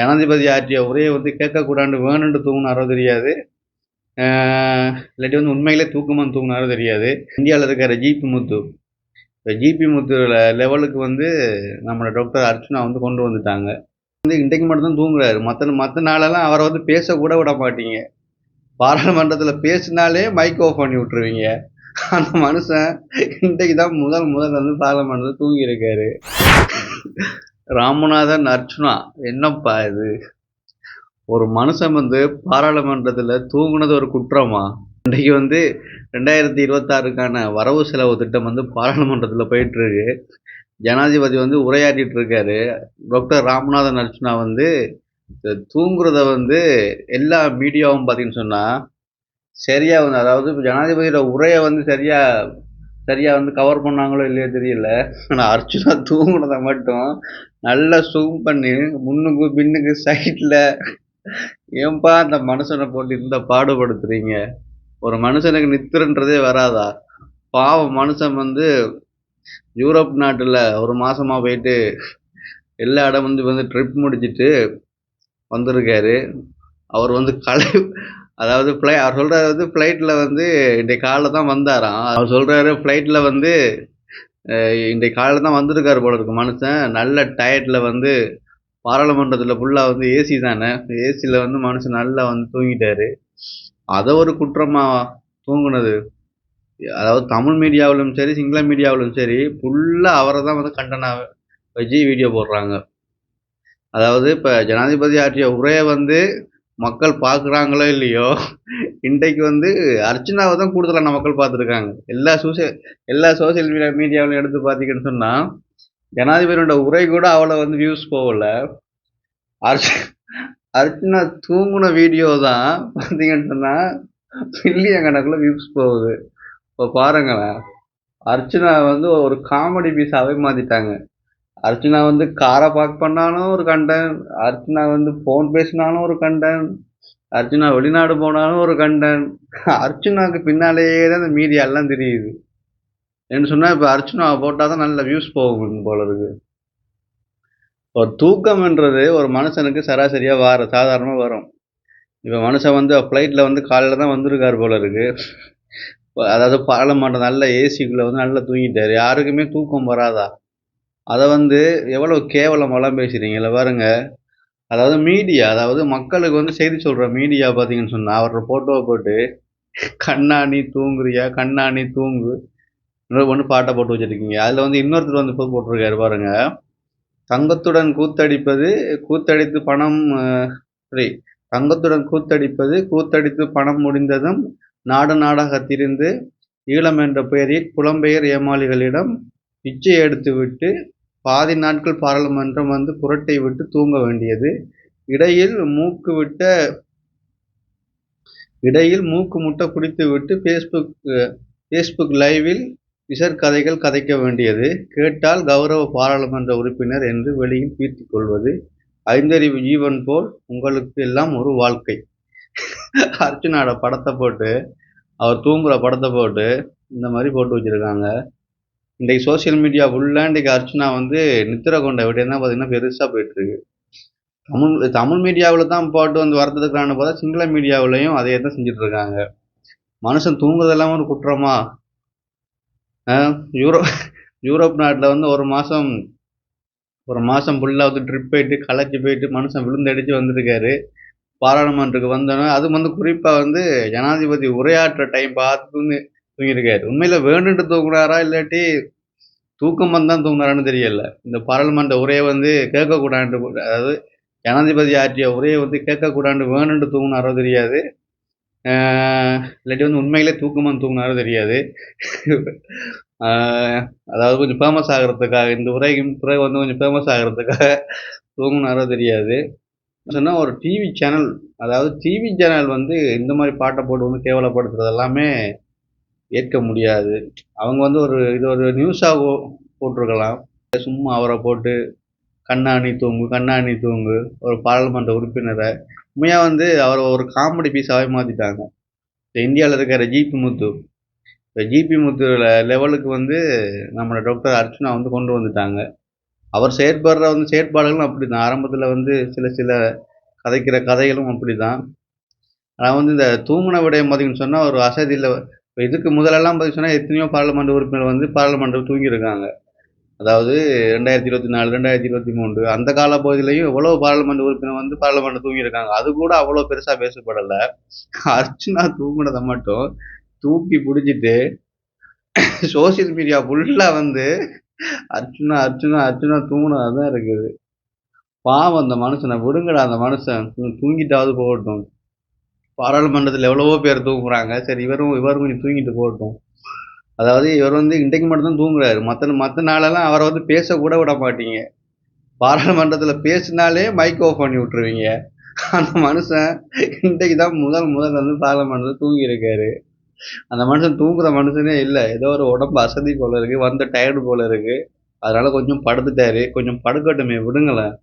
ஜனாதிபதி ஆற்றிய உரையை வந்து கேட்கக்கூடாது வேணும்னு தூங்கினாரோ தெரியாது. இல்லாட்டி வந்து உண்மையிலே தூக்கமாக தூங்கினாரோ தெரியாது. இந்தியாவில் இருக்கிற ஜிபி முத்து. இப்போ ஜிபி முத்து லெவலுக்கு வந்து நம்மளோட டாக்டர் அர்ச்சனா வந்து கொண்டு வந்துட்டாங்க. வந்து இன்றைக்கு மட்டும்தான் தூங்குறாரு. மற்ற மற்ற நாளெல்லாம் அவரை வந்து பேசக்கூட விட மாட்டீங்க. பாராளுமன்றத்தில் பேசினாலே மைக் ஆஃப் பண்ணி விட்டுருவீங்க. அந்த மனுஷன் இன்றைக்கு தான் முதல் முதல் வந்து பாராளுமன்றத்தில் தூங்கியிருக்காரு. ராமநாதன் அர்ச்சுனா என்னப்பா இது? ஒரு மனுஷன் வந்து பாராளுமன்றத்தில் தூங்குனது ஒரு குற்றமா? இன்றைக்கு வந்து ரெண்டாயிரத்தி இருபத்தாறுக்கான வரவு செலவு திட்டம் வந்து பாராளுமன்றத்தில் போயிட்டுருக்கு. ஜனாதிபதி வந்து உரையாடிட்டு இருக்காரு. டாக்டர் ராமநாதன் அர்ச்சுனா வந்து தூங்குறத வந்து எல்லா மீடியாவும் பார்த்தீங்கன்னு சொன்னால் சரியாக வந்து அதாவது ஜனாதிபதியோட உரையை வந்து சரியாக சரியாக வந்து கவர் பண்ணாங்களோ இல்லையோ தெரியல. ஆனால் அர்ச்சுனா தூங்கினதை மட்டும் நல்லா ஜூம் பண்ணி முன்னுக்கு பின்னுக்கு சைட்டில் ஏன்பா அந்த மனுஷனை போட்டு இந்த பாடுபடுத்துறீங்க? ஒரு மனுஷனுக்கு நித்திரன்றதே வராதா? பாவம் மனுஷன் வந்து யூரோப் நாட்டில் ஒரு மாதமாக போயிட்டு எல்லா இடம் வந்து வந்து ட்ரிப் முடிச்சிட்டு வந்திருக்காரு. அவர் வந்து கலை அதாவது ஃப்ளை அவர் சொல்றாரு வந்து ஃப்ளைட்டில் வந்து இன்றைக்கு காலைல தான் வந்தாராம். அவர் சொல்கிறாரு ஃப்ளைட்டில் வந்து இன்றைக்கு காலைல தான் வந்திருக்காரு போல இருக்கு மனுஷன். நல்ல டயர்டில் வந்து பாராளுமன்றத்தில் ஃபுல்லாக வந்து ஏசி தானே. ஏசியில் வந்து மனுஷன் நல்லா வந்து தூங்கிட்டாரு. அதை ஒரு குற்றமாக தூங்குனது. அதாவது தமிழ் மீடியாவிலும் சரி சிங்கள மீடியாவிலும் சரி ஃபுல்லாக அவரை தான் வந்து கண்டனா வச்சு வீடியோ போடுறாங்க. அதாவது இப்போ ஜனாதிபதி ஆற்றிய உரையை வந்து மக்கள் பார்க்குறாங்களோ இல்லையோ இன்றைக்கு வந்து அர்ச்சனாவை தான் கூடுதலான மக்கள் பார்த்துருக்காங்க. எல்லா சோசியல் எல்லா சோசியல் மீடியா மீடியாவிலும் எடுத்து பார்த்தீங்கன்னு சொன்னால் ஜனாதிபதியோட உரை கூட அவ்வளோ வந்து வியூஸ் போகல. அர்ச்ச அர்ச்சனா தூங்குன வீடியோ தான் பார்த்தீங்கன்னு சொன்னால் மில்லியன் கணக்கில் வியூஸ் போகுது. இப்போ பாருங்களேன் அர்ச்சனா வந்து ஒரு காமெடி பீஸாகவே மாற்றிட்டாங்க அர்ச்சனா வந்து காரை பார்க் பண்ணாலும் ஒரு கண்டென்ட் அர்ச்சனா வந்து ஃபோன் பேசினாலும் ஒரு கண்டென்ட் அர்ச்சனா வெளிநாடு போனாலும் ஒரு கண்டென்ட் அர்ச்சனாவுக்கு பின்னாலேயே தான் இந்த மீடியாலாம் தெரியுது. என்ன சொன்னால் இப்போ அர்ச்சனாவை போட்டால் தான் நல்ல வியூஸ் போகும் போல இருக்கு. ஒரு தூக்கம்ன்றது ஒரு மனுஷனுக்கு சராசரியாக வர சாதாரணமாக வரும். இப்போ மனுஷன் வந்து ஃப்ளைட்டில் வந்து காலையில் தான் வந்திருக்கார் போல இருக்கு. அதாவது பாராளுமன்றம் நல்ல ஏசிக்குள்ளே வந்து நல்லா தூங்கிட்டார். யாருக்குமே தூக்கம் வராதா? அதை வந்து எவ்வளோ கேவலமெல்லாம் பேசுகிறீங்கள பாருங்க. அதாவது மீடியா அதாவது மக்களுக்கு வந்து செய்தி சொல்கிற மீடியா பார்த்தீங்கன்னு சொன்னால் அவரோட ஃபோட்டோவை போட்டு கண்ணா நீ தூங்குறியா? கண்ணா நீ தூங்கு ஒன்று பாட்டை போட்டு வச்சுருக்கீங்க. அதில் வந்து இன்னொருத்தர் வந்து இப்போ போட்டிருக்காரு பாருங்க. தங்கத்துடன் கூத்தடிப்பது கூத்தடித்து பணம் சரி தங்கத்துடன் கூத்தடிப்பது கூத்தடித்து பணம் முடிந்ததும் நாடு நாடாக திரிந்து ஈழம் என்ற பெயரில் புலம்பெயர் ஏமாளிகளிடம் பிச்சை எடுத்துவிட்டு பாதி நாட்கள் பாராளுமன்றம் வந்து புரட்டை விட்டு தூங்க வேண்டியது. இடையில் மூக்கு விட்ட இடையில் மூக்கு முட்டை குடித்து விட்டு ஃபேஸ்புக் ஃபேஸ்புக் லைவில் விசற்கதைகள் கதைக்க வேண்டியது. கேட்டால் கௌரவ பாராளுமன்ற உறுப்பினர் என்று வெளியில் பீர்த்தி கொள்வது. ஐந்தறிவு ஜீவன் போல் உங்களுக்கு எல்லாம் ஒரு வாழ்க்கை. அர்ச்சனாவோட படத்தை போட்டு அவர் தூங்குற படத்தை போட்டு இந்த மாதிரி போட்டு வச்சுருக்காங்க. இன்றைக்கு சோஷியல் மீடியா ஃபுல்லாக இன்றைக்கு அர்ச்சனா வந்து நித்திர கொண்ட விடயம் தான் பார்த்தீங்கன்னா பெருசாக போயிட்டுருக்கு. தமிழ் தமிழ் மீடியாவில் தான் போட்டு வந்து வரதுக்கான பார்த்தா சிங்கள மீடியாவிலையும் அதே தான் செஞ்சுட்டு இருக்காங்க மனுஷன் தூங்குறதெல்லாம் ஒரு குற்றமா? யூரோ யூரோப் நாட்டில் வந்து ஒரு மாதம் ஒரு மாதம் ஃபுல்லாக வந்து ட்ரிப் போயிட்டு களைச்சி போயிட்டு மனுஷன் விழுந்தடிச்சு வந்திருக்காரு. பாராளுமன்றத்துக்கு வந்தோன்னே அது வந்து குறிப்பாக வந்து ஜனாதிபதி உரையாற்ற டைம் பார்த்துன்னு தூங்கியிருக்காரு. உண்மையில் வேணுன்ட்டு தூங்குனாரா இல்லாட்டி தூக்கம் வந்து தான் தூங்குனாரான்னு தெரியல. இந்த பாராளுமன்ற உரையை வந்து கேட்கக்கூடாது அதாவது ஜனாதிபதி ஆற்றிய உரையை வந்து கேட்கக்கூடாது வேணுன்ட்டு தூங்குனாரோ தெரியாது. இல்லாட்டி வந்து உண்மையிலே தூக்கமாக தூங்கினாரோ தெரியாது. அதாவது கொஞ்சம் ஃபேமஸ் ஆகிறதுக்காக இந்த உரைக்கு பிறகு வந்து கொஞ்சம் ஃபேமஸ் ஆகிறதுக்காக தூங்கினாரோ தெரியாது. சொன்னால் ஒரு டிவி சேனல் அதாவது டிவி சேனல் வந்து இந்த மாதிரி பாட்டை போட்டு வந்து கேவலப்படுத்துறது எல்லாமே ஏற்க முடியாது. அவங்க வந்து ஒரு இது ஒரு நியூஸாக போட்டிருக்கலாம். சும்மா அவரை போட்டு கண்ணாணி தூங்கு கண்ணாணி தூங்கு ஒரு பாராளுமன்ற உறுப்பினரை. உண்மையாக வந்து அவரை ஒரு காமெடி பீஸாகவே மாற்றிட்டாங்க இந்தியாவில் இருக்கிற ஜிபி முத்து. இப்போ ஜிபி முத்து லெவலுக்கு வந்து நம்மளோட டாக்டர் அர்ச்சனா வந்து கொண்டு வந்துட்டாங்க. அவர் செயற்படுற வந்து செயற்பாடுகளும் அப்படி தான் ஆரம்பத்தில் வந்து சில சில கதைக்கிற கதைகளும் அப்படி தான் ஆனால் வந்து இந்த தூங்குன விடயம் பார்த்தீங்கன்னு சொன்னால் ஒரு அசதியில் இப்போ இதுக்கு முதலெல்லாம் பார்த்தீங்கன்னா எத்தனையோ பாராளுமன்ற உறுப்பினர் வந்து பாராளுமன்றம் தூங்கியிருக்காங்க. அதாவது ரெண்டாயிரத்தி இருபத்தி நாலு ரெண்டாயிரத்தி இருபத்தி மூன்று அந்த கால பகுதியிலையும் எவ்வளோ பாராளுமன்ற உறுப்பினர் வந்து பாராளுமன்றம் தூங்கியிருக்காங்க. அது கூட அவ்வளோ பெருசாக பேசப்படலை. அர்ச்சனா தூங்கினதை மட்டும் தூக்கி பிடிச்சிட்டு சோஷியல் மீடியா ஃபுல்லாக வந்து அர்ச்சுனா அர்ச்சுனா அர்ச்சுனா தூங்கினதாக தான் இருக்குது. பாவம் அந்த மனுஷனை விடுங்கடா அந்த மனுஷன். தூங்கிட்டாவது போகட்டும். பாராளுமன்றத்தில் எவ்வளவோ பேர் தூங்குறாங்க. சரி இவரும் இவரும் கொஞ்சம் தூங்கிட்டு போகட்டும். அதாவது இவர் வந்து இன்றைக்கு மட்டும்தான் தூங்குறாரு. மற்ற மற்ற நாளெல்லாம் அவரை வந்து பேசக்கூட விட மாட்டீங்க. பாராளுமன்றத்தில் பேசினாலே மைக் ஆஃப் பண்ணி விட்டுருவீங்க. அந்த மனுஷன் இன்றைக்கு தான் முதல் முதல் வந்து பாராளுமன்றத்தில் தூங்கியிருக்காரு. அந்த மனுஷன் தூங்குற மனுஷனே இல்லை. ஏதோ ஒரு உடம்பு அசதி போல இருக்குது வந்த டயர்டு போல இருக்குது அதனால் கொஞ்சம் படுத்துட்டாரு. கொஞ்சம் படுக்கட்டுமே விடுங்களேன்.